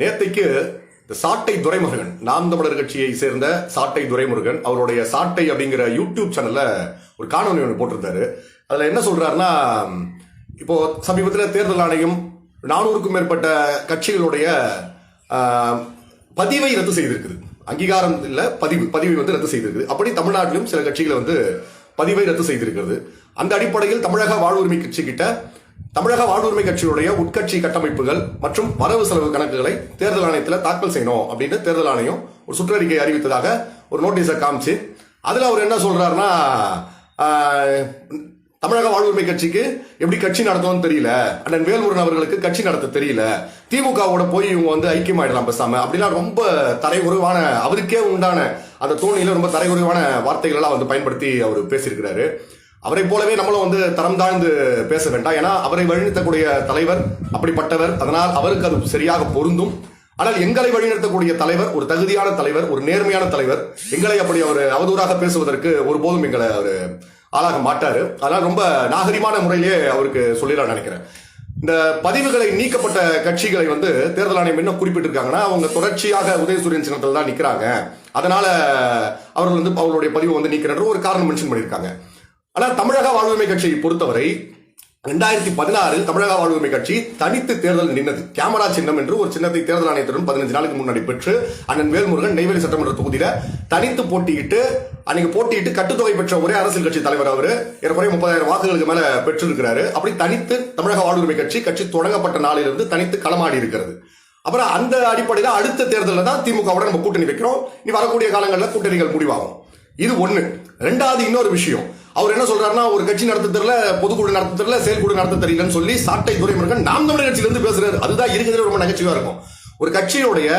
நேத்தைக்கு இந்த சாட்டை துரைமுருகன் நாம் தமிழர் கட்சியை சேர்ந்த சாட்டை துரைமுருகன் அவருடைய சாட்டை அப்படிங்கிற யூடியூப் சேனல்ல ஒரு காணொலி ஒன்று போட்டிருந்தாரு. அதுல என்ன சொல்றாருன்னா இப்போ சமீபத்தில் தேர்தல் ஆணையம் நானூறுக்கும் மேற்பட்ட கட்சிகளுடைய பதிவை ரத்து செய்திருக்குது. அங்கீகாரம் இல்லை பதிவு பதிவை வந்து ரத்து செய்திருக்குது. அப்படி தமிழ்நாட்டிலும் சில கட்சிகளை வந்து பதிவை ரத்து செய்திருக்கிறது. அந்த அடிப்படையில் தமிழக வாழ்வுரிமை கட்சி கிட்ட தமிழக வாழ்வுரிமை கட்சியுடைய உட்கட்சி கட்டமைப்புகள் மற்றும் வரவு செலவு கணக்குகளை தேர்தல் ஆணையத்தில் தாக்கல் செய்யணும் அப்படின்னு தேர்தல் ஆணையம் ஒரு சுற்றறிக்கை அறிவித்ததாக ஒரு நோட்டீஸை காமிச்சு அதில் அவர் என்ன சொல்கிறாருன்னா தமிழக வாழ்வுரிமை கட்சிக்கு எப்படி கட்சி நடத்தணும்னு தெரியல அண்ணன் வேல்முருகன் அவர்களுக்கு கட்சி நடத்த தெரியல திமுகவோட போய் இவங்க வந்து ஐக்கியமாயிடலாம் பேசாம அப்படிலாம் ரொம்ப தரைகுறைவான அவருக்கே உண்டான அந்த தோணியில ரொம்ப தரைகுறைவான வார்த்தைகள் எல்லாம் வந்து பயன்படுத்தி அவர் பேசியிருக்கிறாரு. அவரை போலவே நம்மளும் வந்து தரம் தாழ்ந்து பேச வேண்டாம். ஏன்னா அவரை வழிநடத்தக்கூடிய தலைவர் அப்படிப்பட்டவர். அதனால் அவருக்கு அது சரியாக பொருந்தும். ஆனால் எங்களை வழிநடத்தக்கூடிய தலைவர் ஒரு தகுதியான தலைவர் ஒரு நேர்மையான தலைவர் எங்களை அப்படி அவர் அவதூறாக பேசுவதற்கு ஒருபோதும் எங்களை அவர் ஆளாக மாட்டார். அதனால் ரொம்ப நாகரிகமான முறையிலே அவருக்கு சொல்லிடலாம் நினைக்கிறேன். இந்த பதிவுகளை நீக்கப்பட்ட கட்சிகளை வந்து தேர்தல் ஆணையம் என்ன குறிப்பிட்டிருக்காங்கன்னா அவங்க தொடர்ச்சியாக உதயசூரியன் சின்னத்தில் தான் நிற்கிறாங்க அதனால அவர்கள் வந்து அவர்களுடைய பதிவை வந்து நீக்கிறன்ற ஒரு காரணம் மென்ஷன் பண்ணியிருக்காங்க. ஆனால் தமிழக வாழ்வுரிமை கட்சியை பொறுத்தவரை ரெண்டாயிரத்தி பதினாறில் தமிழக வாழ்வுரிமை கட்சி தனித்து தேர்தல் நின்னது. கேமரா சின்னம் என்று ஒரு சின்னத்தை தேர்தல் ஆணையத்துடன் பதினஞ்சு நாளுக்கு முன்னாடி பெற்று அண்ணன் வேல்முருகன் நெய்வேலி சட்டமன்ற தொகுதியில தனித்து போட்டியிட்டு அன்னைக்கு போட்டியிட்டு கட்டுத்தொகை பெற்ற ஒரே அரசியல் கட்சி தலைவர் அவர். ஏறக்குறைய முப்பதாயிரம் வாக்குகளுக்கு மேல பெற்றிருக்கிறாரு. அப்படி தனித்து தமிழக வாழ்வுரிமை கட்சி கட்சி தொடங்கப்பட்ட நாளிலிருந்து தனித்து களமாடி இருக்கிறது. அப்புறம் அந்த அடிப்படையில் அடுத்த தேர்தலில் தான் திமுகவோட நம்ம கூட்டணி வைக்கிறோம். இனி வரக்கூடிய காலங்களில் கூட்டணிகள் முடிவாகும். இது ஒண்ணு. ரெண்டாவது இன்னொரு விஷயம். அவர் என்ன சொல்றாருன்னா ஒரு கட்சி நடத்த தெரியல பொதுக்குழு நடத்த தெரியல செயற்குழு நடத்த தெரியலன்னு சொல்லி சாட்டை துறைமுருகன் நாம் தமிழர் கட்சியில இருந்து பேசுறாரு. அதுதான் இருக்கிறது ரொம்ப நகைச்சுவையா இருக்கும். ஒரு கட்சியுடைய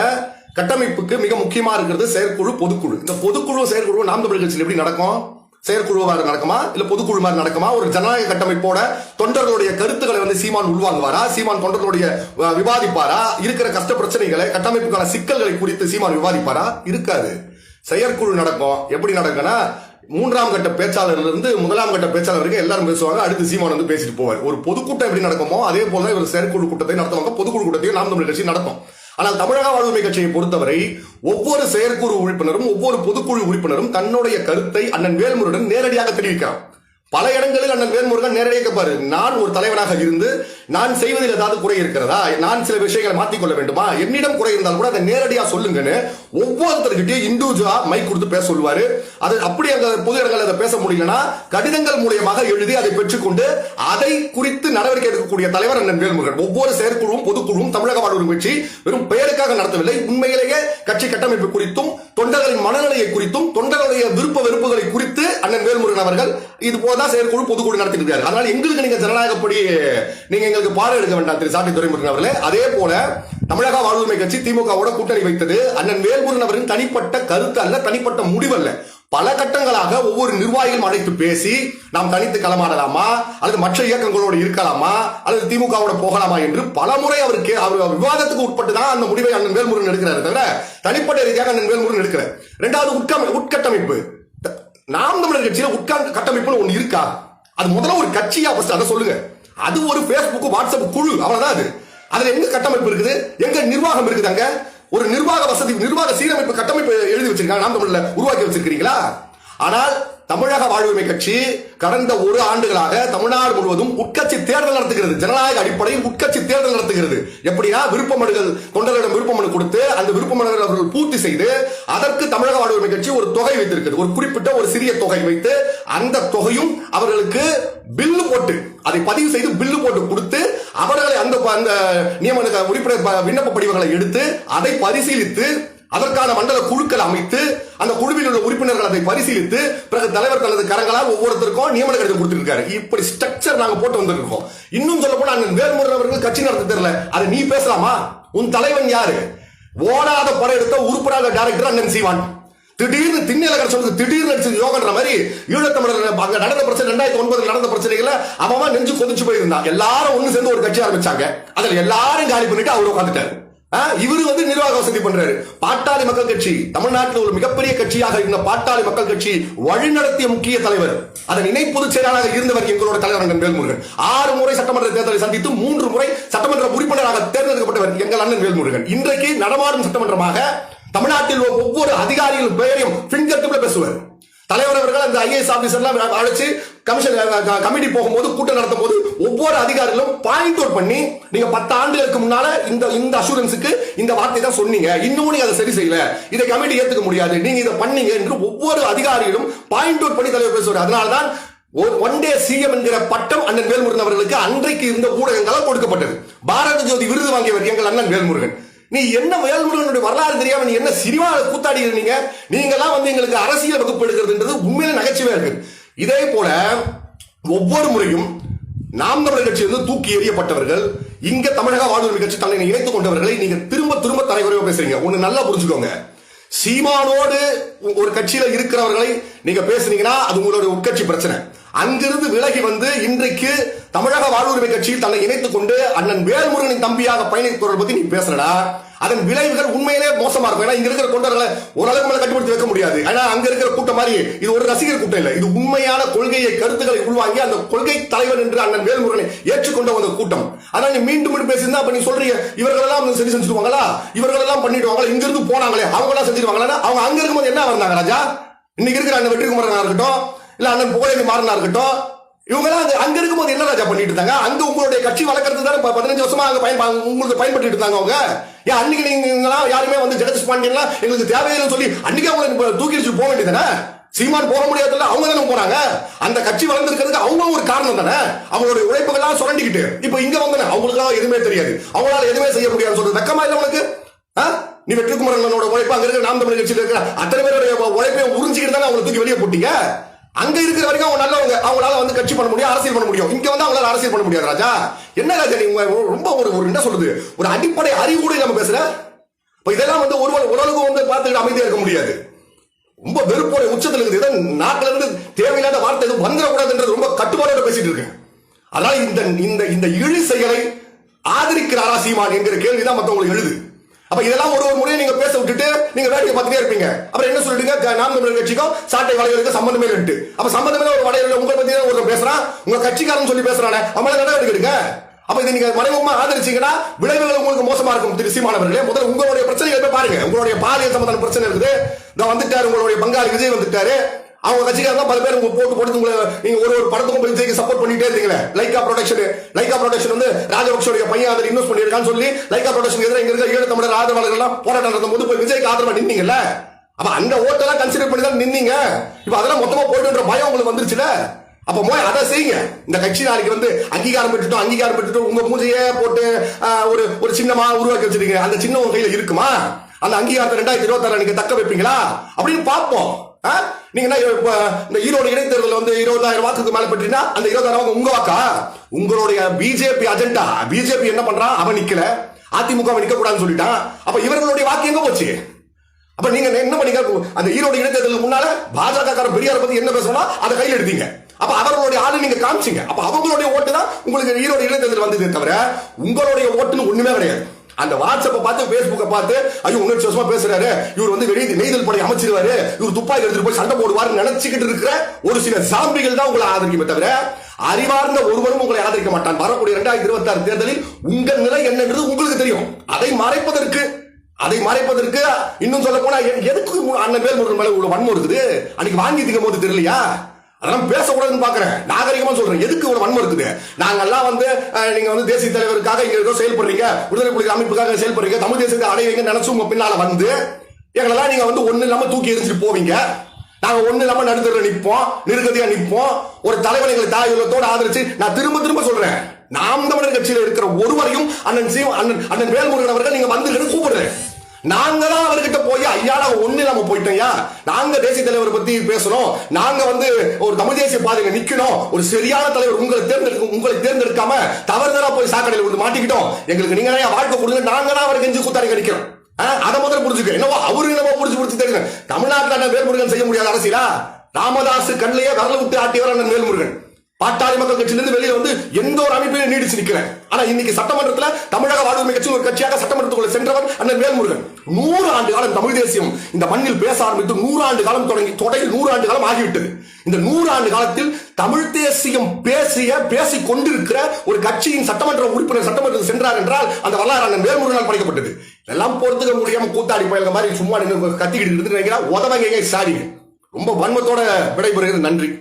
கட்டமைப்புக்கு மிக முக்கியமா இருக்கிறது செயற்குழு பொதுக்குழு. இந்த பொதுக்குழு செயற்குழு நாம் தமிழர் கட்சியில் எப்படி நடக்கும்? செயற்குழு மாதிரி நடக்குமா? இல்ல பொதுக்குழு மாதிரி நடக்குமா? ஒரு ஜனநாயக கட்டமைப்போட தொண்டர்களுடைய கருத்துக்களை வந்து சீமான் உள்வாங்குவாரா? சீமான் தொண்டர்களுடைய விவாதிப்பாரா? இருக்கிற கஷ்ட பிரச்சனைகளை கட்டமைப்புக்கான சிக்கல்களை குறித்து சீமான் விவாதிப்பாரா? இருக்காது. செயற்குழு நடக்கும். எப்படி நடக்கும்னா மூன்றாம் கட்ட பேச்சாளர்ல இருந்து முதலாம் கட்ட பேச்சாளர் வரைக்கும் எல்லாரும் பேசுவாங்க. அடுத்து சீமான் வந்து பேசிட்டு போவார். ஒரு பொதுக்கூட்டம் எப்படி நடக்குமோ அதே போல தான் இவர் செயற்குழு கூட்டத்தை நடத்துவாங்க. பொதுக்குழு கூட்டத்தையும் நாம் தமிழ் கட்சி நடத்தும். ஆனால் தமிழக வாழ்வுமை கட்சியை பொறுத்தவரை ஒவ்வொரு செயற்குழு உறுப்பினரும் ஒவ்வொரு பொதுக்குழு உறுப்பினரும் தன்னுடைய கருத்தை அண்ணன் வேல்முருடன் நேரடியாக தெரிவிக்கிறார் பல இடங்களில் அண்ணன் வேல்முருகன் நேரடியாக கேட்பாரு. நான் ஒரு தலைவனாக இருந்து நான் செய்வதில் ஏதாவது குறை இருக்கிறதா? நான் சில விஷயங்களை மாற்றிக்கொள்ள வேண்டுமா? என்னிடம் குறை இருந்தால் கூட அதை நேரடியாக சொல்லுங்கன்னு ஒவ்வொருத்தர்கிட்டயும் இண்டிவிஜுவலா மைக் கொடுத்து பேச சொல்லுவாரு. அது அப்படி அங்க பொது இடங்களில் அதை பேச முடியலன்னா கடிதங்கள் மூலியமாக எழுதி அதை பெற்றுக்கொண்டு அதை குறித்து நடவடிக்கை எடுக்கக்கூடிய தலைவர் அண்ணன் வேல்முருகன். ஒவ்வொரு செயற்குழுவும் பொதுக்குழுவும் தமிழக வாழ்வு கட்சி வெறும் பெயருக்காக நடத்தவில்லை. உண்மையிலேயே கட்சி கட்டமைப்பு குறித்தும் தொண்டர்களின் மனநிலையை குறித்தும் தொண்டர்களுடைய விருப்ப வெறுப்புகளை குறித்து அண்ணன் வேல்முருகன் அவர்கள் இது போதான் செயற்குழு பொதுக்குழு நடத்திட்டு இருக்காரு. அதனால எங்களுக்கு நீங்க ஜனநாயகப்படி நீங்க எங்களுக்கு பாடம் எடுக்க வேண்டாம் திரு சாட்டை துரைமுருகன் அவர்களே. அதே போல தமிழக வாழ்வுரிமை கட்சி திமுகவோட கூட்டணி வைத்தது. அண்ணன் வேல்முருகன் அவரின் தனிப்பட்ட கருத்து அல்ல தனிப்பட்ட முடிவல்ல பல கட்டங்களாக ஒவ்வொரு நிர்வாகிகளும் அழைத்து பேசி நாம் தனித்து களமாடலாமா? அல்லது மற்ற இயக்கங்களோடு இருக்கலாமா? அல்லது திமுகவோட போகலாமா என்று பல முறை அவருக்கு அவர் விவாதத்துக்கு உட்பட்டு தான் அந்த முடிவை அண்ணன் வேல்முருகன் எடுக்கிறாரு தவிர தனிப்பட்ட ரீதியாக அண்ணன் வேல்முருகன் எடுக்கிறார் ரெண்டாவது உட்கம உட்கட்டமைப்பு. நாம் தமிழர் கட்சியில உட்கார்ந்து கட்டமைப்புன்னு ஒண்ணு இருக்கா? அது முதல்ல ஒரு கட்சியா ஃபர்ஸ்ட் அதை சொல்லுங்க. அது ஒரு ஃபேஸ்புக் வாட்ஸ்அப் குழு. அவ்வளவுதான் அது. அதுல எங்க கட்டமைப்பு இருக்குது? எங்க நிர்வாகம் இருக்குது அங்க? ஒரு நிர்வாக வசதி நிர்வாக சீரமைப்பு கட்டமைப்பு எழுதி வச்சிருக்காங்க. நாம் தமிழ்ல உருவாக்கி வச்சிருக்கீங்களா ஆனால் தமிழக வாழ்வுரிமை கட்சி கடந்த ஒரு ஆண்டுகளாக தமிழ்நாடு முழுவதும் உட்கட்சி தேர்தல் நடத்துகிறது. ஜனநாயக அடிப்படையில் உட்கட்சி தேர்தல் நடத்துகிறது. எப்படின்னா விருப்ப மனுகள் தொண்டர்களிடம் விருப்ப மனு கொடுத்து அந்த விருப்ப மனுகள் அவர்கள் பூர்த்தி செய்து அதற்கு தமிழக வாழ்வுரிமை கட்சி ஒரு தொகை வைத்திருக்கிறது ஒரு குறிப்பிட்ட ஒரு சிறிய தொகை வைத்து அந்த தொகையும் அவர்களுக்கு பில்லு போட்டு அதை பதிவு செய்து பில்லு போட்டு கொடுத்து அவர்களை அந்த அந்த நியமன உறுப்பினர் விண்ணப்ப படிவங்களை எடுத்து அதை பரிசீலித்து அதற்கான மண்டல குழுக்கள் அமைத்து அந்த குழுவில் உள்ள உறுப்பினர்கள் அதை பரிசீலித்து பிறகு தலைவர் தனது கரங்களால் ஒவ்வொருத்தருக்கும் நியமன கடிதம் கொடுத்திருக்காரு. இப்படி ஸ்ட்ரக்சர் நாங்க போட்டு வந்திருக்கோம். இன்னும் சொல்ல போனா அண்ணன் வேல்முருகன் அவர்கள் கட்சி நடத்த தெரியல. அதை நீ பேசலாமா? உன் தலைவன் யாரு? ஓடாத படம் எடுத்த உறுப்பினர் டைரக்டர் அண்ணன் சீவான் திடீர்னு திண்ணலகர் சொல்லுது திடீர்னு அடிச்சது யோகன்ற மாதிரி ஈழத்தமிழர் அங்க நடந்த பிரச்சனை ரெண்டாயிரத்தி ஒன்பதுல நடந்த பிரச்சனைகளை அவன் நெஞ்சு கொதிச்சு போயிருந்தான் எல்லாரும் ஒண்ணு சேர்ந்து ஒரு கட்சி ஆரம்பிச்சாங்க. அதுல எல்லாரும் காலி பண்ணிட்டு அவர் உட்காந்துட்டாரு இவரு வந்து நிர்வாக வசதி பண்றாரு. பாட்டாளி மக்கள் கட்சி தமிழ்நாட்டில் ஒரு மிகப்பெரிய கட்சியாக இருந்த பாட்டாளி மக்கள் கட்சி வழிநடத்திய முக்கிய தலைவர். அதன் இணை பொதுச் செயலாளராக இருந்தவர் எங்களோட தலைவர் அண்ணன் வேல்முருகன். ஆறு முறை சட்டமன்ற தேர்தலை சந்தித்து மூன்று முறை சட்டமன்ற உறுப்பினராக தேர்ந்தெடுக்கப்பட்டவர் எங்கள் அண்ணன் வேல்முருகன். இன்றைக்கு நடமாடும் சட்டமன்றமாக தமிழ்நாட்டில் ஒவ்வொரு அதிகாரிகள் பெயரையும் பின்கட்டுல பேசுவார். தலைவர் அவர்கள் அந்த ஐஏஎஸ் ஆபீசர்லாம் அழைச்சு கமிஷன் கமிட்டி போகும்போது கூட்டம் நடத்தும் போது ஒவ்வொரு அதிகாரிகளும் பாயிண்ட் அவுட் பண்ணி நீங்க பத்து ஆண்டுகளுக்கு முன்னால இந்த இந்த அசூரன்ஸுக்கு இந்த வார்த்தை தான் சொன்னீங்க. இன்னும் நீங்க அதை சரி செய்யல. இதை கமிட்டி ஏத்துக்க முடியாது. நீங்க இதை பண்ணீங்க என்று ஒவ்வொரு அதிகாரிகளும் பாயிண்ட் அவுட் பண்ணி தலைவர் பேசுவார். அதனால்தான் ஒன் டே சிஎம் என்கிற பட்டம் அண்ணன் வேல்முருகன் அவர்களுக்கு அன்றைக்கு இருந்த ஊடகங்களால் கொடுக்கப்பட்டது. பாரத ஜோதி விருது வாங்கியவர் எங்கள் அண்ணன் வேல்முருகன். நீ என்ன வேல்முருகனுடைய வரலாறு தெரியாம நீ என்ன சினிமாவில் கூத்தாடி இருந்தீங்க நீங்கெல்லாம் வந்து எங்களுக்கு அரசியல் வகுப்பு எடுக்கிறதுன்றது உண்மையில நகைச்சுவையா இருக்கு இதே போல ஒவ்வொரு முறையும் நாம் தமிழர் கட்சி வந்து தூக்கி எறியப்பட்டவர்கள் இங்க தமிழக வாழ்வுரிமை கட்சி தன்னை இணைத்துக் கொண்டவர்களை நீங்க திரும்ப திரும்ப தலைவரையோ பேசுறீங்க. ஒண்ணு நல்லா புரிஞ்சுக்கோங்க. சீமானோடு ஒரு கட்சியில இருக்கிறவர்களை நீங்க பேசுனீங்கன்னா அது உங்களுடைய உட்கட்சி பிரச்சனை. அங்கிருந்து விலகி வந்து இன்றைக்கு தமிழக வாழ்வுரிமை கட்சியில் தன்னை இணைத்துக் கொண்டு அண்ணன் வேல்முருகனின் தம்பியாக பயணிக்கிறவரை பத்தி நீ பேசுறடா? அதன் விளைவுகள் உண்மையிலே மோசமா இருக்கும். ஏன்னா இங்க இருக்கிற தொண்டர்களை ஓரளவுக்கு மேல கட்டுப்படுத்தி வைக்க முடியாது. ஏன்னா அங்க இருக்கிற கூட்டம் மாதிரி இது ஒரு ரசிகர் கூட்டம் இல்லை. இது உண்மையான கொள்கையை கருத்துக்களை உள்வாங்கி அந்த கொள்கை தலைவர் என்று அண்ணன் வேல்முருகனை ஏற்றுக்கொண்ட ஒரு கூட்டம். அதனால நீ மீண்டும் மீண்டும் பேசியிருந்தா அப்ப நீ சொல்றீங்க இவர்களெல்லாம் வந்து சரி செஞ்சுருவாங்களா? இவர்களெல்லாம் பண்ணிடுவாங்களா? இங்கிருந்து போனாங்களே அவங்க எல்லாம் செஞ்சிருவாங்களா அவங்க அங்க இருக்கும்போது என்ன வந்தாங்க ராஜா? இன்னைக்கு இருக்கிற அண்ணன் வெற்றிக்குமரனா இருக்கட்டும் இல்ல அண்ணன் புகழேந்தி மாறனா இருக்கட்டும். இவங்கெல்லாம் அங்க அங்க இருக்கும்போது என்ன ராஜா பண்ணிட்டு இருந்தாங்க? அங்க உங்களுடைய கட்சி வளர்க்கறது தானே பதினஞ்சு வருஷமா அங்க பயன் உங்களுக்கு பயன்பட்டு இருந்தாங்க அவங்க? ஏன் அன்னைக்கு நீங்க யாருமே வந்து ஜெகதீஷ் பாண்டியன்லாம் எங்களுக்கு தேவையில்லைன்னு சொல்லி அன்னைக்கு அவங்க இப்ப தூக்கி வச்சு போக வேண்டியதானே சீமான் போக முடியாதுல்ல அவங்க தானே போறாங்க அந்த கட்சி வளர்ந்துருக்கிறதுக்கு அவங்க ஒரு காரணம் தானே? அவங்களுடைய உழைப்புகள்லாம் சுரண்டிக்கிட்டு இப்ப இங்க வந்தானே அவங்களுக்கெல்லாம் எதுவுமே தெரியாது. அவங்களால எதுவுமே செய்ய முடியாதுன்னு சொல்றது வெக்கமா இல்ல உனக்கு? ஆ? நீ வெற்றிக்குமரனோட உழைப்பு அங்க இருக்கிற நாம் தமிழ் கட்சியில் இருக்கிற அத்தனை பேருடைய உழைப்பையும் உறிஞ்சிக்கிட்டு தானே அவங்களை தூக்கி வெளியே போட்டீங்க? அங்க இருக்கிற வரைக்கும் அவங்க நல்லவங்க அவங்களால வந்து கட்சி பண்ண முடியும் அரசியல் பண்ண முடியும். இங்க வந்து அவங்களால அரசியல் பண்ண முடியாது ராஜா. என்ன ராஜா நீங்க ரொம்ப ஒரு ஒரு என்ன சொல்றது? ஒரு அடிப்படை அறிவு கூட நம்ம பேசுற? இப்ப இதெல்லாம் வந்து ஒரு ஓரளவுக்கு வந்து பார்த்துக்கிட்டு அமைதியா இருக்க முடியாது. ரொம்ப வெறுப்போட உச்சத்துல இருக்குது. இதான் நாட்டுல இருந்து தேவையில்லாத வார்த்தை எதுவும் வந்துடக்கூடாதுன்றது ரொம்ப கட்டுப்பாடோட பேசிட்டு இருக்கேன். அதனால இந்த இந்த இந்த இழி செயலை ஆதரிக்கிறாரா சீமான் என்கிற கேள்விதான் மத்தவங்களுக்கு எழுது. அப்ப இதெல்லாம் ஒரு ஒரு முறையை நீங்க பேச விட்டுட்டு நீங்க வேடிக்கை பார்த்துட்டே இருப்பீங்க. அப்புறம் என்ன சொல்லிடுங்க? நாம் தமிழர் கட்சிக்கும் சாட்டை வளையலுக்கு சம்பந்தமே இருக்கு அப்ப சம்பந்தமே ஒரு வளையல உங்களை பத்தி ஒருத்தர் பேசுறான். உங்க கட்சிக்காரன் சொல்லி பேசுறானே. அவங்கள நடவடிக்கை எடுங்க அப்ப இதை நீங்க மறைமுகமா ஆதரிச்சீங்கன்னா விளைவுகள் உங்களுக்கு மோசமா இருக்கும் திரு சீமானவர்களே முதல்ல உங்களுடைய பிரச்சனைகளை பாருங்க. உங்களுடைய பாலியல் சம்பந்தமான பிரச்சனை இருக்குது. நான் வந்துட்டாரு உங்களுடைய பங்காளி விஜய் வந்துட்டாரு. அவங்க கட்சிக்காரங்க பல பேர் உங்களுக்கு போட்டு போட்டு உங்களை நீங்க ஒரு ஒரு படத்துக்கும் போய் சப்போர்ட் பண்ணிட்டே இருந்தீங்களே? லைகா ப்ரொடக்ஷன் லைகா ப்ரொடக்ஷன் வந்து ராஜபக்ஷோடைய பையன் அதில் இன்வெஸ்ட் பண்ணியிருக்கான்னு சொல்லி லைகா ப்ரொடக்ஷன் எதிராக இங்க இருக்க ஈழ தமிழர் ஆதரவாளர்கள் எல்லாம் போராட்டம் நடத்தும் போது போய் விஜய்க்கு ஆதரவா நின்னீங்கல்ல? அப்ப அந்த ஓட்டெல்லாம் கன்சிடர் பண்ணி தான் நின்னீங்க. இப்ப அதெல்லாம் மொத்தமா போயிட்டுன்ற பயம் உங்களுக்கு வந்துருச்சுல? அப்ப மோய் அதை செய்யுங்க. இந்த கட்சி நாளைக்கு வந்து அங்கீகாரம் பெற்றுட்டோம் அங்கீகாரம் பெற்றுட்டோம். உங்க பூஜையே போட்டு ஒரு ஒரு சின்னமா உருவாக்கி வச்சிருக்கீங்க. அந்த சின்ன உங்க கையில இருக்குமா? அந்த அங்கீகாரத்தை ரெண்டாயிரத்தி இருபத்தாறு நீங்க தக்க வைப்பீங்களா? அப்படின்னு பார்ப்போம். நீங்கன்னா என்ன இந்த ஈரோடு இடைத்தேர்தல் வந்து இருபதாயிரம் வாக்குக்கு மேல பெற்றீங்கன்னா அந்த இருபதாயிரம் வாக்கு உங்க வாக்கா? உங்களுடைய பிஜேபி அஜெண்டா பிஜேபி என்ன பண்றான் அவன் நிக்கல. அதிமுக அவன் நிக்க கூடாதுன்னு சொல்லிட்டான். அப்ப இவர்களுடைய வாக்கு எங்க போச்சு? அப்ப நீங்க என்ன பண்ணீங்க? அந்த ஈரோடு இடைத்தேர்தலுக்கு முன்னால பாஜக கார பெரியார பத்தி என்ன பேசணும் அதை கையில் எடுத்தீங்க. அப்ப அவர்களுடைய ஆளு நீங்க காமிச்சீங்க. அப்ப அவங்களுடைய ஓட்டு தான் உங்களுக்கு ஈரோடு இடைத்தேர்தல் வந்ததே தவிர உங்களுடைய ஓட்டுன்னு ஒண்ணுமே கிடையாது. அந்த வாட்ஸ்அப்பை பார்த்து ஃபேஸ்புக்கை பார்த்து ஐயோ உணர்ச்சி வருஷமா பேசுறாரு. இவர் வந்து வெளியே நெய்தல் படை அமைச்சிருவாரு. இவர் துப்பாக்கி எடுத்துட்டு போய் சண்டை போடுவாரு நினைச்சுக்கிட்டு இருக்கிற ஒரு சில சாம்பிகள் தான் உங்களை ஆதரிக்குமே தவிர அறிவார்ந்த ஒருவரும் உங்களை ஆதரிக்க மாட்டான். வரக்கூடிய இரண்டாயிரத்தி இருபத்தி ஆறு தேர்தலில் உங்கள் நிலை என்னன்றது உங்களுக்கு தெரியும். அதை மறைப்பதற்கு அதை மறைப்பதற்கு இன்னும் சொல்ல போனா எதுக்கு அண்ணன் பேர் முருகன் மேல இவ்வளவு வன்மம் இருக்குது? அன்னைக்கு வாங்கி திக்கும் போது தெரியலையா? அதெல்லாம் பேசக்கூடாதுன்னு பாக்குறேன். நாகரிகமா சொல்றேன். எதுக்கு இவ்வளவு வன்மம் இருக்குது? நாங்கெல்லாம் வந்து நீங்க வந்து தேசிய தலைவருக்காக இங்க ஏதோ செயல்படுறீங்க. விடுதலை புலிகள் அமைப்புக்காக செயல்படுறீங்க. தமிழ் தேசத்தை அடைவீங்க நினைச்சு உங்க பின்னால வந்து எங்களெல்லாம் நீங்க வந்து ஒண்ணு இல்லாம தூக்கி எரிஞ்சிட்டு போவீங்க. நாங்க ஒண்ணு இல்லாம நடுத்தர நிற்போம் நிருகதியா நிற்போம் ஒரு தலைவன் எங்களை தாய் உள்ளத்தோட ஆதரிச்சு நான் திரும்ப திரும்ப சொல்றேன். நாம் தமிழர் கட்சியில் இருக்கிற ஒருவரையும் அண்ணன் அண்ணன் அண்ணன் வேல்முருகன் அவர்கள் நீங்க வந்து கூப்பிடுறேன். நாங்க தான் அவர்கிட்ட போய் ஐயா நாங்க ஒண்ணு நம்ம போயிட்டோம்யா நாங்க தேசிய தலைவரை பத்தி பேசணும் நாங்க வந்து ஒரு தமிழ் தேசிய பாதையில நிக்கணும். ஒரு சரியான தலைவர் உங்களை தேர்ந்தெடுக்க உங்களை தேர்ந்தெடுக்காம தவறுதலா போய் சாக்கடையில் வந்து மாட்டிக்கிட்டோம். எங்களுக்கு நீங்க தான் வாழ்க்கை கொடுங்க. நாங்க தான் அவருக்கு கெஞ்சி குத்தாடி கிடைக்கிறோம். அதை முதல்ல புரிஞ்சுக்க. என்னவோ அவரு என்னவோ புரிஞ்சு புரிஞ்சு தெரியுங்க தமிழ்நாட்டில் வேல்முருகன் செய்ய முடியாத அரசியலா? ராமதாஸ் கண்ணிலேயே வரல விட்டு ஆட்டியவர் அண்ணன் வேல்முருகன் பாட்டாளி மக்கள் கட்சியிலிருந்து வெளியில வந்து எந்த ஒரு அமைப்பிலும் நீடிச்சு நிற்கிறேன். ஆனா இன்னைக்கு சட்டமன்றத்தில் தமிழக வாழ்வுரிமை கட்சி ஒரு கட்சியாக சட்டமன்றத்துக்குள்ள சென்றவர் அண்ணன் வேல்முருகன். நூறு ஆண்டு காலம் தமிழ் தேசியம் இந்த மண்ணில் பேச ஆரம்பித்து நூறு ஆண்டு காலம் தொடங்கி தொடங்கி நூறு ஆண்டு காலம் ஆகிவிட்டது. இந்த நூறு ஆண்டு காலத்தில் தமிழ் தேசியம் பேசிய பேசிக் கொண்டிருக்கிற ஒரு கட்சியின் சட்டமன்ற உறுப்பினர் சட்டமன்றத்தில் சென்றார் என்றால் அந்த வரலாறு அண்ணன் வேல்முருகனால் படைக்கப்பட்டது. இதெல்லாம் பொறுத்துக்க முடியாம கூத்தாடி பயல்க மாதிரி சும்மா நின்று கத்திக்கிட்டு இருந்து நினைக்கிறா உதவங்க சாரிங்க ரொம்ப வன்மத்தோட விடைபெறுகிறது. நன்றி.